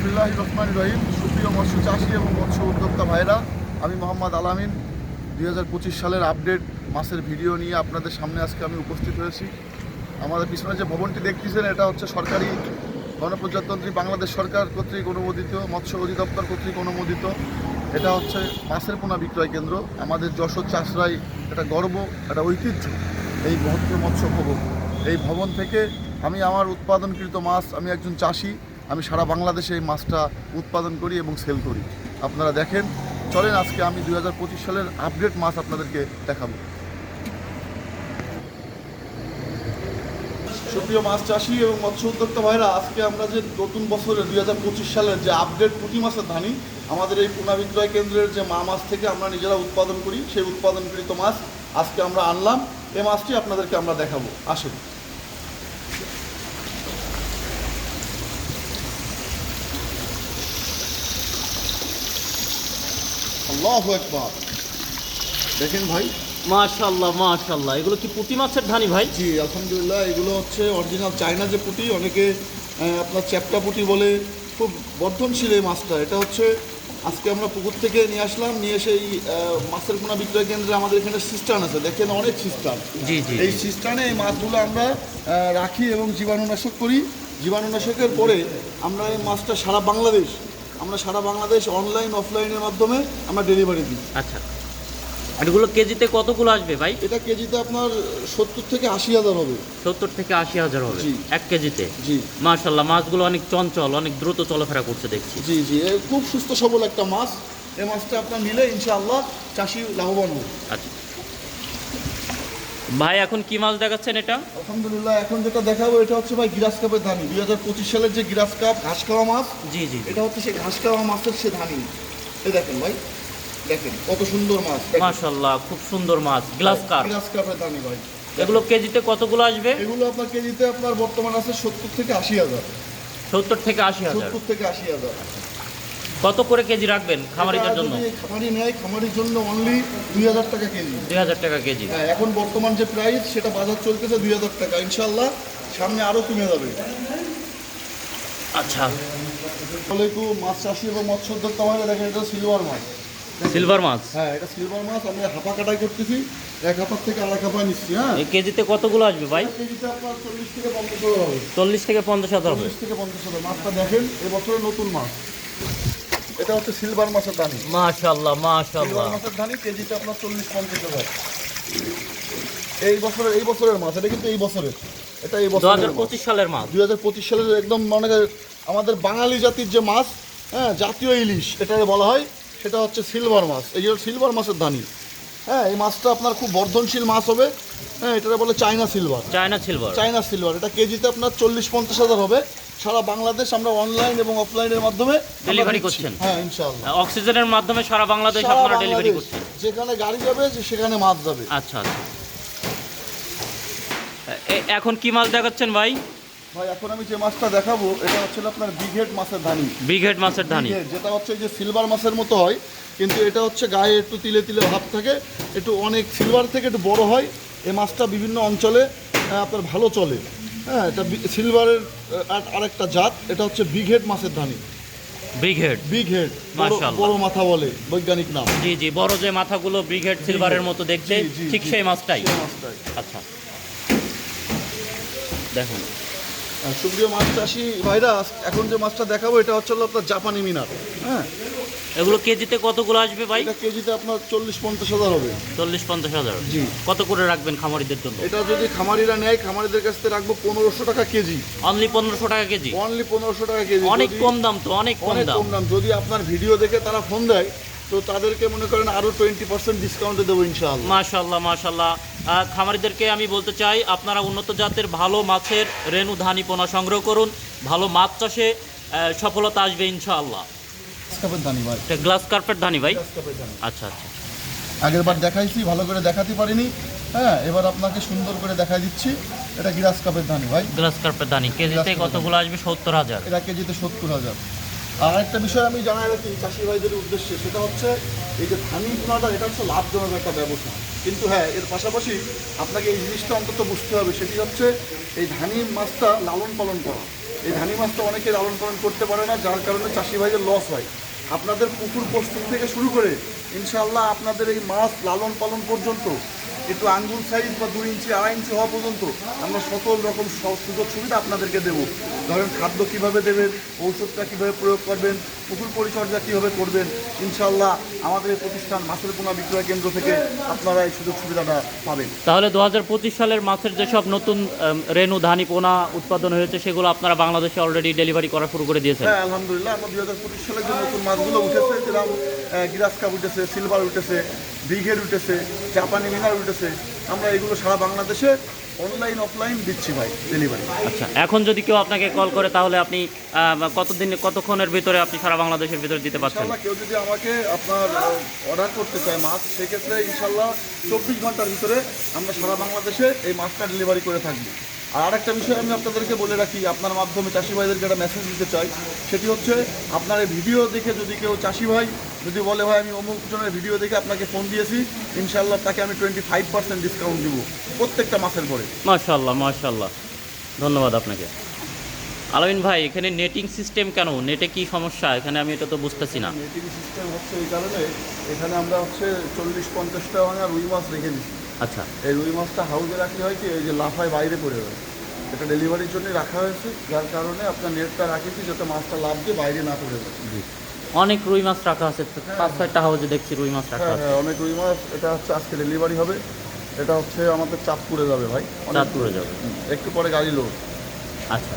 বিসমিল্লাহ রহমান রহিম। সুপ্রিয় মৎস্য চাষি এবং মৎস্য উদ্যোক্তা ভাইরা আমি মোহাম্মদ আলামিন। দুই হাজার পঁচিশ সালের আপডেট মাসের ভিডিও নিয়ে আপনাদের সামনে আজকে আমি উপস্থিত হয়েছি। আমাদের পিছনে যে ভবনটি দেখতেছেন, এটা হচ্ছে সরকারি গণপ্রজাতন্ত্রী বাংলাদেশ সরকার কর্তৃক অনুমোদিত, মৎস্য অধিদপ্তর কর্তৃক অনুমোদিত। এটা হচ্ছে মাছের পোনা বিক্রয় কেন্দ্র। আমাদের যশোর চাষরাই একটা গর্ব, একটা ঐতিহ্য এই মহত্ব মৎস্য ভবন। এই ভবন থেকে আমি আমার উৎপাদনকৃত মাছ, আমি একজন চাষি আমি সারা বাংলাদেশে এই মাছটা উৎপাদন করি এবং সেল করি। আপনারা দেখেন, চলেন আজকে আমি দুই হাজার পঁচিশ সালের আপডেট মাছ আপনাদেরকে দেখাবো। সুপ্রিয় মাছ চাষি এবং মৎস্য উদ্যোক্তা ভাইরা, আজকে আমরা যে নতুন বছরের দুই হাজার পঁচিশ সালের যে আপডেট পুঁটি মাছের ধানি, আমাদের এই পোনা বিক্রয় কেন্দ্রের যে মা মাছ থেকে আমরা নিজেরা উৎপাদন করি, সেই উৎপাদনকৃত মাছ আজকে আমরা আনলাম। এই মাছটি আপনাদেরকে আমরা দেখাবো। আসুন। আল্লাহ একবার দেখেন ভাই। মাশাল্লাহ মাশাল্লাহ এগুলো কি পুঁটি মাছের ধানি ভাই? জি আলহামদুলিল্লাহ এগুলো হচ্ছে অরিজিনাল চায়না যে পুঁটি অনেকে আপনার চ্যাপটা পুঁটি বলে। খুব বর্ধনশীল এই মাছটা। এটা হচ্ছে আজকে আমরা পুকুর থেকে নিয়ে আসলাম নিয়ে এসে এই মাছের পোনা বিক্রয় কেন্দ্রে আমাদের এখানে সিস্টান আছে। দেখেন অনেক সিস্টান। জি জি এই সিস্টানে এই মাছগুলো আমরা রাখি এবং জীবাণুনাশক করি। জীবাণুনাশকের পরে আমরা এই মাছটা সারা বাংলাদেশ আমরা সারা বাংলাদেশ অনলাইন অফলাইনের মাধ্যমে আমরা ডেলিভারি দিই। আচ্ছা। এগুলো কেজিতে কতগুলো আসবে ভাই? এটা কেজিতে আপনার সত্তর থেকে আশি হাজার হবে। সত্তর থেকে আশি হাজার হবে। এক কেজিতে? জি। মাশাল্লাহ মাছগুলো অনেক চঞ্চল অনেক দ্রুত চলাফেরা করছে দেখছি। জি জি। খুব সুস্থ সবল একটা মাছ। এই মাছটা আপনার নিলে ইনশাআল্লাহ চাষি লাভবান হবে। আচ্ছা। ভাই এখন কি মাছ দেখাচ্ছেন এটা? আলহামদুলিল্লাহ এখন যেটা দেখাবো এটা হচ্ছে ভাই গিরাস কাপের ধানি। দুই হাজার পঁচিশ সালের যে গিরাস কাপ ঘাস খাওয়া মাছ জি জি এটা হচ্ছে সেই ঘাস খাওয়া মাছের সে ধানি। এই দেখেন ভাই দেখেন কত সুন্দর মাছ। মাশাল্লাহ খুব সুন্দর মাছ গ্লাস কাপ। গিরাস কাপের ধানি ভাই। এগুলো কেজিতে কতগুলো আসবে? এগুলো আপনার কেজিতে আপনার বর্তমান আছে সত্তর থেকে আশি হাজার। সত্তর থেকে আশি হাজার। সত্তর থেকে আশি হাজার। কত করে কেজি রাখবেন খামারিদের জন্য? খামারি নেয় খামারির জন্য অনলি দুই হাজার টাকা কেজি। দুই হাজার টাকা কেজি। হ্যাঁ এখন বর্তমান যে প্রাইস সেটা বাজার চলতেছে দুই হাজার টাকা। ইনশাল্লাহ সামনে আরও কমে যাবে। আচ্ছা। আলাইকুম মাছ চাষি এবং মৎস্য উদ্যোক্তা দেখেন এটা সিলভার মাছ। সিলভার মাছ? হ্যাঁ এটা সিলভার মাছ। আমি হাফা কাটাই করতেছি এক হাফার থেকে আড়াই হাফা নিচ্ছি হ্যাঁ। এই কেজিতে কতগুলো আসবে ভাই? কেজিতে আপনার চল্লিশ থেকে পঞ্চাশ হাজার হবে। চল্লিশ থেকে পঞ্চাশ হাজার হবে। চল্লিশ থেকে পঞ্চাশ হাজার। মাছটা দেখেন এবছরের নতুন মাছ। এটা হচ্ছে সিলভার মাছের দানি। মাশাল্লাহ মাশাল্লাহ মাছের দানি কেজিতে আপনার চল্লিশ পঞ্চাশ হাজার। এই বছরের এই বছরের মাছ এটা কিন্তু এই বছরের। এটা এই দু মাছ। পঁচিশ সালের মাছ। দুই হাজার পঁচিশ সালের একদম মানে আমাদের বাঙালি জাতির যে মাছ হ্যাঁ জাতীয় ইলিশ এটা বলা হয় সেটা হচ্ছে সিলভার মাছ। এই যে সিলভার মাছের দানি। হ্যাঁ এই মাছটা আপনার খুব বর্ধনশীল মাছ হবে। হ্যাঁ এটা বলে China silver China silver China silver এটা কেজিতে আপনার চল্লিশ পঞ্চাশ হাজার হবে। সারা বাংলাদেশ আমরা অনলাইন এবং অফলাইনের মাধ্যমে ডেলিভারি করছেন? হ্যাঁ ইনশাআল্লাহ। অক্সিজেনের মাধ্যমে সারা বাংলাদেশ আপনারা ডেলিভারি করছেন? যেখানে গাড়ি যাবে সেখানে মাছ যাবে। আচ্ছা আচ্ছা। এখন কি মাছ দেখাচ্ছেন ভাই? ভাই এখন আমি যে মাছটা দেখাবো এটা হচ্ছে আপনার বিঘেট মাছের ধানি। বিঘেট মাছের ধানি। যেটা হচ্ছে যে সিলভার মাছের মতো হয় কিন্তু এটা হচ্ছে গায়ে একটু তিলে তিলে ভাব থাকে একটু অনেক সিলভার থেকে একটু বড় হয়। এই মাছটা বিভিন্ন অঞ্চলে আপনার ভালো চলে। হ্যাঁ এটা সিলভারের আর- আরেকটা জাত এটা হচ্ছে বিঘেট মাছের ধানি। বিঘেট মাশাআল্লাহ। বড় মাথা বলে বৈজ্ঞানিক নাম। জি জি বড় যে মাথাগুলো ব্রিগেড সিলভারের মতো দেখতে ঠিক সেই মাছটাই। মাছটাই। আচ্ছা। দেখুন। সুপ্রিয় মাছ চাষি ভাইরা এখন যে মাছটা দেখাবো এটা হচ্ছে আপনার জাপানি মিনার হ্যাঁ? এগুলো কেজিতে কতগুলো আসবে ভাই? এটা কেজিতে আপনার চল্লিশ পঞ্চাশ হাজার হবে। চল্লিশ পঞ্চাশ হাজার। জি। কত করে রাখবেন খামারিদের জন্য? এটা যদি খামারিরা নেয় খামারিদের কাছ থেকে রাখব পনেরোশো টাকা কেজি। অনলি পনেরোশো টাকা কেজি? অনলি পনেরোশো টাকা কেজি। অনেক কম দাম তো অনেক কম দাম। কম দাম। যদি আপনার ভিডিও দেখে তারা ফোন দেয় তো তাদেরকে মনে করেন আরও টোয়েন্টি পার্সেন্ট ডিসকাউন্টে দেবো ইনশাআল্লাহ। মাশাল্লাহ মাশাল্লাহ খামারিদেরকে আমি বলতে চাই আপনারা উন্নত জাতের ভালো মাছের রেণু ধানি পোনা সংগ্রহ করুন। ভালো মাছ চাষে সফলতা আসবে ইনশাআল্লাহ। কাপের গ্লাস কার্পেট ধানি ভাই? আচ্ছা আচ্ছা আগের বার দেখাইছি ভালো করে দেখাতে পারিনি। হ্যাঁ এবার আপনাকে সুন্দর করে দেখাই দিচ্ছি। এটা গিরাস কাপের ধানি ভাই। গ্লাস কার্পেট ধানি। কেজিতে কতগুলো আসবে? সত্তর হাজার। এটা কেজিতে সত্তর হাজার। আর একটা বিষয় আমি জানাই রাখি চাষি ভাইদের উদ্দেশ্যে সেটা হচ্ছে এই যে ধানি পোনাটা এটা হচ্ছে লাভজনক একটা ব্যবসা। কিন্তু হ্যাঁ এর পাশাপাশি আপনাকে এই জিনিসটা অন্তত বুঝতে হবে, সেটি হচ্ছে এই ধানি মাছটা লালন পালন করা। এই ধানি মাছটা অনেকে লালন পালন করতে পারে না, যার কারণে চাষি ভাইদের লস হয়। আপনাদের পুকুর প্রস্তুত থেকে শুরু করে ইনশাল্লাহ আপনাদের এই মাছ লালন পালন পর্যন্ত, একটু আঙ্গুল সাইজ বা দুই ইঞ্চি, আড়াই ইঞ্চি হওয়া পর্যন্ত আমরা সকল রকম সুযোগ সুবিধা আপনাদেরকে দেবো। ধরেন খাদ্য কীভাবে দেবেন ঔষধটা কীভাবে প্রয়োগ করবেন পুকুর পরিচর্যা কীভাবে করবেন ইনশাল্লাহ আমাদের এই প্রতিষ্ঠান মাছের পোনা বিক্রয় কেন্দ্র থেকে আপনারা এই সুযোগ সুবিধাটা পাবেন। তাহলে দু হাজার পঁচিশ সালের মাছের যেসব নতুন রেণু ধানি পোনা উৎপাদন হয়েছে সেগুলো আপনারা বাংলাদেশে অলরেডি ডেলিভারি করা শুরু করে দিয়েছেন। হ্যাঁ আলহামদুলিল্লাহ আমরা দুই হাজার পঁচিশ সালে যে নতুন মাছগুলো উঠেছে যেরকম গিরাস কাপ উঠেছে সিলভার উঠেছে ব্রিগেড উঠেছে জাপানি মিনার উঠেছে আমরা এগুলো সারা বাংলাদেশে অনলাইন অফলাইন দিচ্ছি ভাই ডেলিভারি আচ্ছা এখন যদি কেউ আপনাকে কল করে তাহলে আপনি কতদিন কতক্ষণের ভিতরে আপনি সারা বাংলাদেশের ভিতরে দিতে পারছেন? কেউ যদি আমাকে আপনার অর্ডার করতে চায় মাছ সেক্ষেত্রে ইনশাল্লাহ চব্বিশ ঘণ্টার ভিতরে আমরা সারা বাংলাদেশে এই মাছটা ডেলিভারি করে থাকব। আর আরেকটা বিষয় আমি আপনাদেরকে বলে রাখি আপনার মাধ্যমে চাষি ভাইদেরকে একটা মেসেজ দিতে চাই। সেটি হচ্ছে আপনার এই ভিডিও দেখে যদি কেউ চাষি ভাই যদি বলে ভাই আমি অমুক জনের ভিডিও দেখে আপনাকে ফোন দিয়েছি ইনশাল্লাহ তাকে আমি টোয়েন্টি ফাইভ পার্সেন্ট ডিসকাউন্ট দিব প্রত্যেকটা মাসের পরে। মাশাল্লাহ মাশাল্লাহ ধন্যবাদ আপনাকে। আলামিন ভাই এখানে নেটিং সিস্টেম কেন? নেটে কি সমস্যা? এখানে আমি এটা তো বুঝতেছি না। নেটিং সিস্টেম হচ্ছে এই কারণে এখানে আমরা হচ্ছে চল্লিশ পঞ্চাশটা ভাঙা রুই মাছ রেখে দিচ্ছি আচ্ছা। এই রুই মাছটা হাউজে রাখলে হয় কি এই যে লাফায় বাইরে পড়ে যায়। এটা ডেলিভারির জন্য রাখা হয়েছে যার কারণে আপনার নেটটা রাখেছি যাতে মাছটা লাভ দিয়ে বাইরে না পড়ে যায়। অনেক রুই মাছ রাখা আছে পাঁচ ছয়টা হাউজে দেখছি রুই মাছ রাখা হ্যাঁ আছে। হ্যাঁ অনেক রুই মাছ এটা হচ্ছে আজকে ডেলিভারি হবে। এটা হচ্ছে আমাদের চাঁদপুরে যাবে ভাই। চাঁদপুরে যাবে। একটু পরে গাড়ি লোড আচ্ছা।